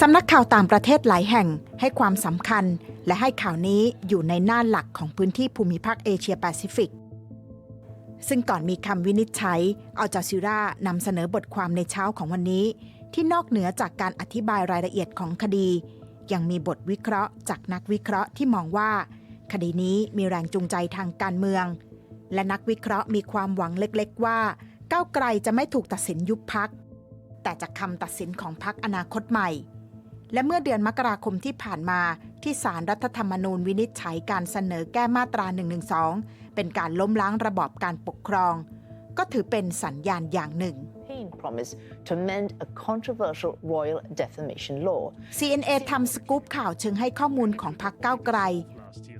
สำนักข่าวต่างประเทศหลายแห่งให้ความสำคัญ และให้ข่าวนี้อยู่ในหน้าหลักของพื้นที่ภูมิภาคเอเชียแปซิฟิก ซึ่งก่อนมีคำวินิจฉัยอัลจาซิรานำเสนอบทความในเช้าของวันนี้ ที่นอกเหนือจากการอธิบายรายละเอียดของคดี ยังมีบทวิเคราะห์จากนักวิเคราะห์ที่มองว่า คดีนี้มีแรงจูงใจทางการเมือง และนักวิเคราะห์มีความหวังเล็ก ๆ ว่าก้าวไกลจะไม่ถูกตัดสินยุบพัก แต่จากคำตัดสินของพักอนาคตใหม่ และเมื่อเดือนมกราคมที่ผ่านมาที่ศาลรรัฐธรรมนูญวินิจฉัยการเสนอแก้มาตรา 112 เป็นการล้มล้างระบอบการปกครอง ก็ถือเป็นสัญญาณอย่างหนึ่ง campaign promise to amend a controversial royal defamation law. CNA ทำสกู๊ปข่าวเชิงให้ข้อมูลของพรรคก้าวไกล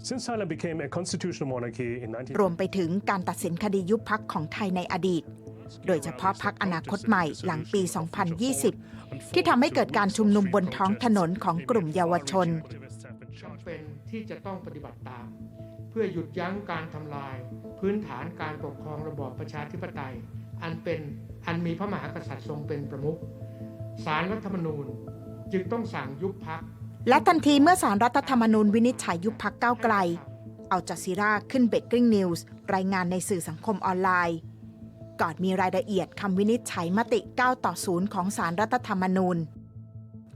Since Thailand became a constitutional monarchy in รวมไปถึงการตัดสินคดียุบพักของไทยในอดีต โดยเฉพาะพักอนาคตใหม่หลังปี 2020 ที่ทำให้เกิดการชุมนุมบนท้องถนนของกลุ่มเยาวชนจำเป็นที่จะต้องปฏิบัติตาม เพื่อหยุดยั้งการทำลาย พื้นฐานการปกครองระบอบประชาธิปไตย อันเป็นอันมีพระมหากษัตริย์ทรงเป็นประมุขสารรัฐธรรมนูญจึงต้องสั่งยุบพักและทันทีเมื่อสารรัฐธรรมนูญวินิจฉัยยุบพักก้าวไกล เอาจาซีราขึ้นเบรกกิ้งนิวส์รายงานในสื่อสังคมออนไลน์ ก่อนมีรายละเอียดคำวินิจฉัยมติ 9 ต่อ 0 ของสารรัฐธรรมนูญ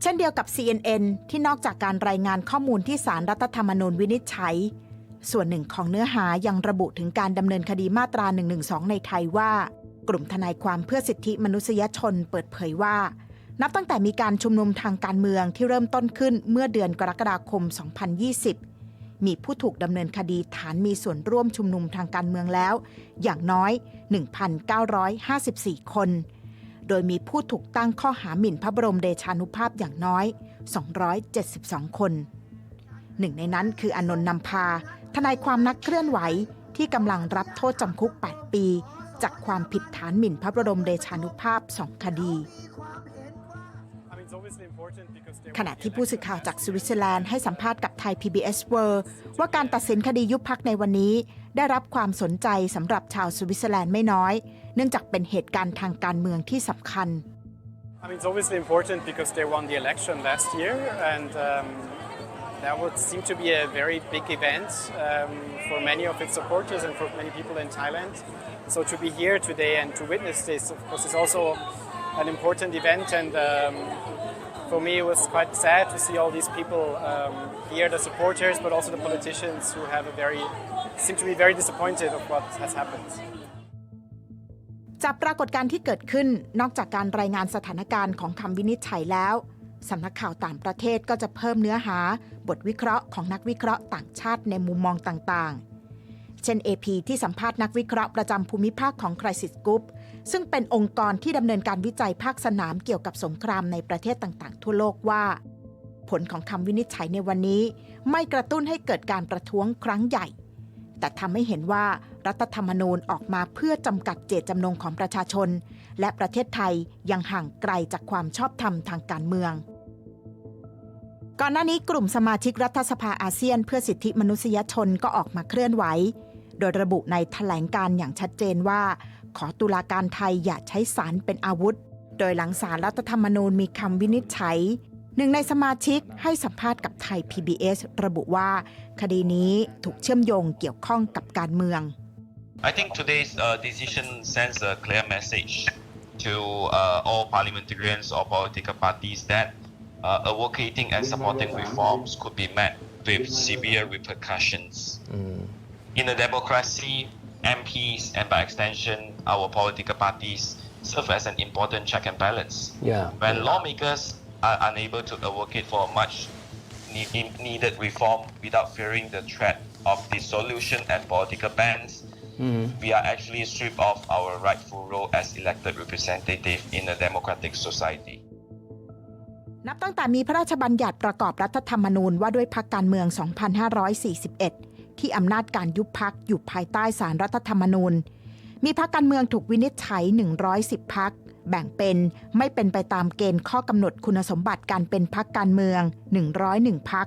เช่นเดียวกับ CNN ที่นอกจากการรายงานข้อมูลที่สารรัฐธรรมนูญวินิจฉัย ส่วนหนึ่งของเนื้อหายังระบุถึงการดำเนินคดีมาตรา 112 ในไทยว่า กลุ่มทนายความเพื่อสิทธิมนุษยชนเปิดเผยว่า นับตั้งแต่มีการชุมนุมทางการเมืองที่เริ่มต้นขึ้นเมื่อเดือนกรกฎาคม 2020 มีผู้ถูกดำเนินคดีฐานมีส่วนร่วมชุมนุมทางการเมืองแล้ว อย่างน้อย 1,954 คน โดยมีผู้ถูกตั้งข้อหาหมิ่นพระบรมเดชานุภาพอย่างน้อย 272 คน หนึ่งในนั้นคืออนนท์นำพา ทนายความนักเคลื่อนไหวที่กำลังรับโทษจำคุก 8 ปี จากความผิดฐานหมิ่นพระบรมเดชานุภาพ2คดี ขณะที่ผู้สื่อข่าวจากสวิตเซอร์แลนด์ให้สัมภาษณ์กับไทย PBS World ว่าการตัดสินคดียุบพักในวันนี้ ได้รับความสนใจสำหรับชาวสวิตเซอร์แลนด์ไม่น้อย เนื่องจากเป็นเหตุการณ์ทางการเมืองที่สำคัญ I mean, it's obviously important because they won the election last year, and um, that would seem to be a very big event um, for many of its supporters and for many people in Thailand. So to be here today and to witness this, of course, is also an important event. And um, for me, it was quite sad to see all these people um, here, the supporters, but also the politicians who have a very seem to be very disappointed of what has happened. จากปรากฏการณ์ที่เกิดขึ้นนอกจากการรายงานสถานการณ์ของคำวินิจฉัยแล้วสำนักข่าวต่างประเทศก็จะเพิ่มเนื้อหา บทวิเคราะห์ของนักวิเคราะห์ต่างชาติในมุมมองต่างๆ เช่น AP ที่สัมภาษณ์นักวิเคราะห์ประจำภูมิภาคของ Crisis Group ซึ่งเป็นองค์กรที่ดำเนินการวิจัยภาคสนามเกี่ยวกับสงครามในประเทศต่างๆ ทั่วโลกว่า ผลของคำวินิจฉัยในวันนี้ ไม่กระตุ้นให้เกิดการประท้วงครั้งใหญ่ แต่ทำให้เห็นว่ารัฐธรรมนูญออกมาเพื่อจำกัดเจตจำนงของประชาชน และประเทศไทยยังห่างไกลจากความชอบธรรมทางการเมืองก่อนหน้านี้กลุ่มสมาชิกรัฐสภาอาเซียน เพื่อสิทธิมนุษยชนก็ออกมาเคลื่อนไหว โดยระบุในแถลงการอย่างชัดเจนว่า ขอตุลาการไทยอย่าใช้สารเป็นอาวุธ โดยหลังสารรัฐธรรมนูญมีคำวินิจฉัย หนึ่งในสมาชิกให้สัมภาษณ์กับไทย PBS ระบุว่า คดีนี้ถูกเชื่อมโยงเกี่ยวข้องกับการเมือง I think today's uh, decision sends a clear message to uh, all parliamentarians or political parties that uh, advocating and supporting reforms could be met with severe repercussions. In a democracy, MPs and by extension our political parties serve as an important check and balance. Yeah. When lawmakers are unable to advocate for much ne- needed reform without fearing the threat of dissolution and political bans, mm-hmm. we are actually stripped of our rightful role as elected representative in a democratic society. นับตั้งแต่มีพระราชบัญญัติประกอบรัฐธรรมนูญว่าด้วยพักการเมือง 2541 ที่อำนาจการยุบพักอยู่ภายใต้สารรัฐธรรมนูญ มีพักการเมืองถูกวินิจฉัย 110 พัก แบ่งเป็นไม่เป็นไปตามเกณฑ์ข้อกำหนดคุณสมบัติการเป็นพักการเมือง 101 พัก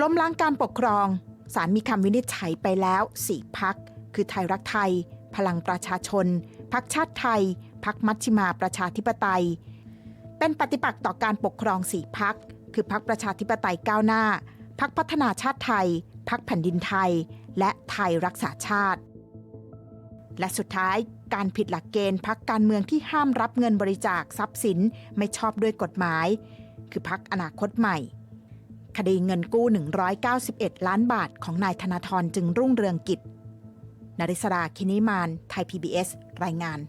ล้มล้างการปกครองศาลมีคำวินิจฉัยไปแล้ว 4 พัก คือไทยรักไทย พลังประชาชน พักชาติไทย พักมัชชิมาประชาธิปไตย เป็นปฏิปักษ์ต่อการปกครองสี่พัก คือพักประชาธิปไตยก้าวหน้า พักพัฒนาชาติไทย พักแผ่นดินไทย และไทยรักษาชาติ และสุดท้ายการผิดหลักเกณฑ์พักการเมืองที่ห้ามรับเงินบริจาคทรัพย์สินไม่ชอบด้วยกฎหมาย คือพักอนาคตใหม่ คดีเงินกู้ 191 ล้านบาทของนายธนาธรจึงรุ่งเรืองกิจ นริศราคินิมาน ไทย PBS รายงาน